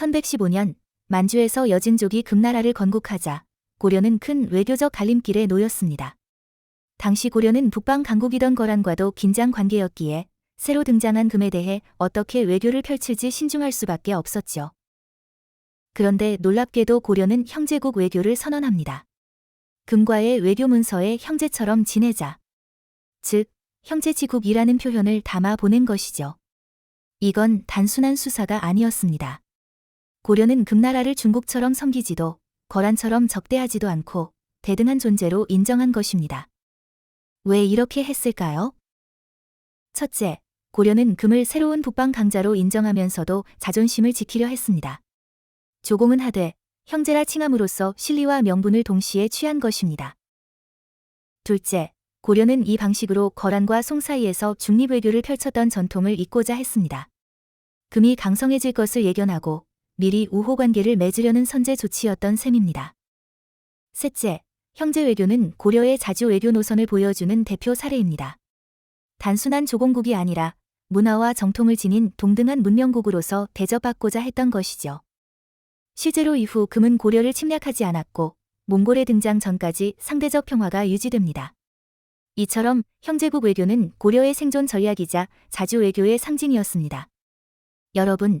1115년 만주에서 여진족이 금나라를 건국하자 고려는 큰 외교적 갈림길에 놓였습니다. 당시 고려는 북방 강국이던 거란과도 긴장 관계였기에 새로 등장한 금에 대해 어떻게 외교를 펼칠지 신중할 수밖에 없었죠. 그런데 놀랍게도 고려는 형제국 외교를 선언합니다. 금과의 외교 문서에 형제처럼 지내자. 즉, 형제지국이라는 표현을 담아 보낸 것이죠. 이건 단순한 수사가 아니었습니다. 고려는 금나라를 중국처럼 섬기지도 거란처럼 적대하지도 않고 대등한 존재로 인정한 것입니다. 왜 이렇게 했을까요? 첫째, 고려는 금을 새로운 북방 강자로 인정하면서도 자존심을 지키려 했습니다. 조공은 하되 형제라 칭함으로써 실리와 명분을 동시에 취한 것입니다. 둘째, 고려는 이 방식으로 거란과 송 사이에서 중립외교를 펼쳤던 전통을 잇고자 했습니다. 금이 강성해질 것을 예견하고 미리 우호 관계를 맺으려는 선제 조치였던 셈입니다. 셋째, 형제 외교는 고려의 자주 외교 노선을 보여주는 대표 사례입니다. 단순한 조공국이 아니라 문화와 정통을 지닌 동등한 문명국으로서 대접받고자 했던 것이죠. 실제로 이후 금은 고려를 침략하지 않았고 몽골의 등장 전까지 상대적 평화가 유지됩니다. 이처럼 형제국 외교는 고려의 생존 전략이자 자주 외교의 상징이었습니다. 여러분,